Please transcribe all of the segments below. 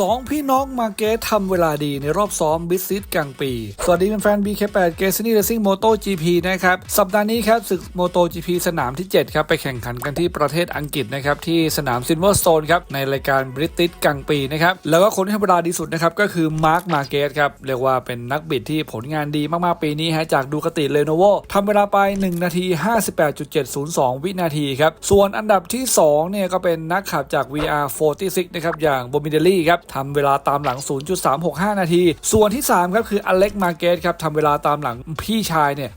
สองพี่น้องมาเกสทำเวลาดีในรอบซ้อมบิสซิสกลางปี สวัสดีแฟนๆ BK8 เกสนี่เรซิ่งโมโต GP นะครับ สัปดาห์นี้ครับศึกโมโต GP สนามที่ 7 ครับ ไปแข่งขันกันที่ประเทศอังกฤษนะครับ ที่สนามซินเวอร์สโตนครับ ในรายการบริติสกลางปีนะครับ แล้วก็คนที่ทำเวลาดีสุดนะครับ ก็คือมาร์คมาเกสครับ เรียกว่าเป็นนักบิดที่ผลงานดีมากๆ ปีนี้ฮะจากดูคติเลโนโวทำเวลาไป 1 นาที 58.702 วินาทีครับส่วนอันดับที่2เนี่ยก็เป็นนักขับจาก VR46 นะครับอย่างโบมิเดลี่ครับทำเวลาตามหลัง 0.365 นาที ส่วนที่ 3 ครับคืออเล็กมาเกสครับทำเวลาตามหลังพี่ชายเนี่ย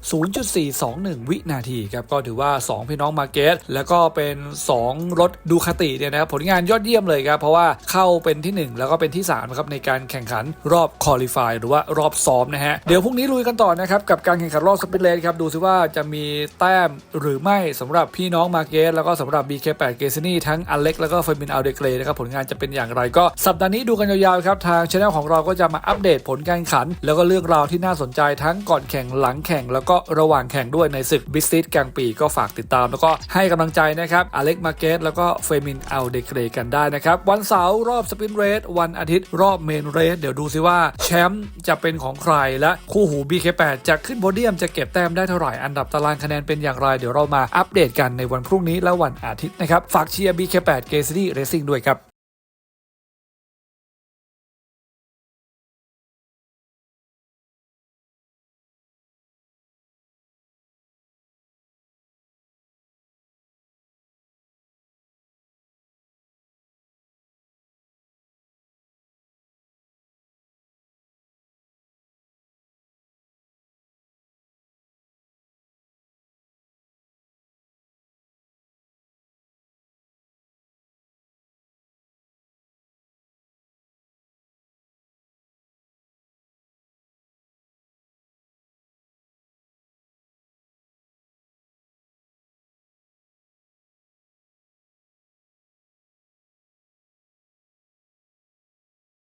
0.421 วินาทีครับก็ถือว่า 2 พี่น้องมาเกสแล้วก็เป็น 2 รถดูคาติเนี่ยนะครับผลงานยอดเยี่ยมเลยครับ เพราะว่าเข้าเป็นที่ 1 แล้วก็เป็นที่3ครับในการแข่งขันรอบคอลี่ฟายหรือว่ารอบซ้อมนะฮะเดี๋ยวพรุ่งนี้ลุยกันต่อนะครับกับการแข่งขันรอบสปินเลนครับดูซิว่าจะมีแต้มหรือไม่สำหรับพี่น้องมาเกสแล้วก็สำหรับ BK8 เกซินี่ทั้งอเล็กแล้วก็เฟอร์มินอัลเดเกรนะครับผลงานจะเป็นอย่างไรก็สัปดาห์นี้ดูกันยาวๆครับทางช anel ของเราก็จะมาอัปเดตผลการแข่งขัน แล้วก็เรื่องราวที่น่าสนใจทั้งก่อนแข่งหลังแข่ง แล้วก็ระหว่างแข่งด้วยในศึกบิสซิสกลางปีก็ฝากติดตาม แล้วก็ให้กำลังใจนะครับอเล็กมาเกสแล้วก็เฟมินเอัลเดเกรกันได้นะครับวันเสาร์รอบสปินเรสวันอาทิตย์รอบเมนเรสเดี๋ยวดูซิว่าแชมป์จะเป็นของใครและคู่หู BK8 จะขึ้นโพเดียมจะเก็บแต้มได้เท่าไหร่อันดับตารางคะแนนเป็นอย่างไรเดี๋ยวเรามาอัปเดตกันในวันพรุ่งนี้และวันอาทิตย์นะครับฝากเชียร์ BK8 เกซ y ี Racing ด้วยครับ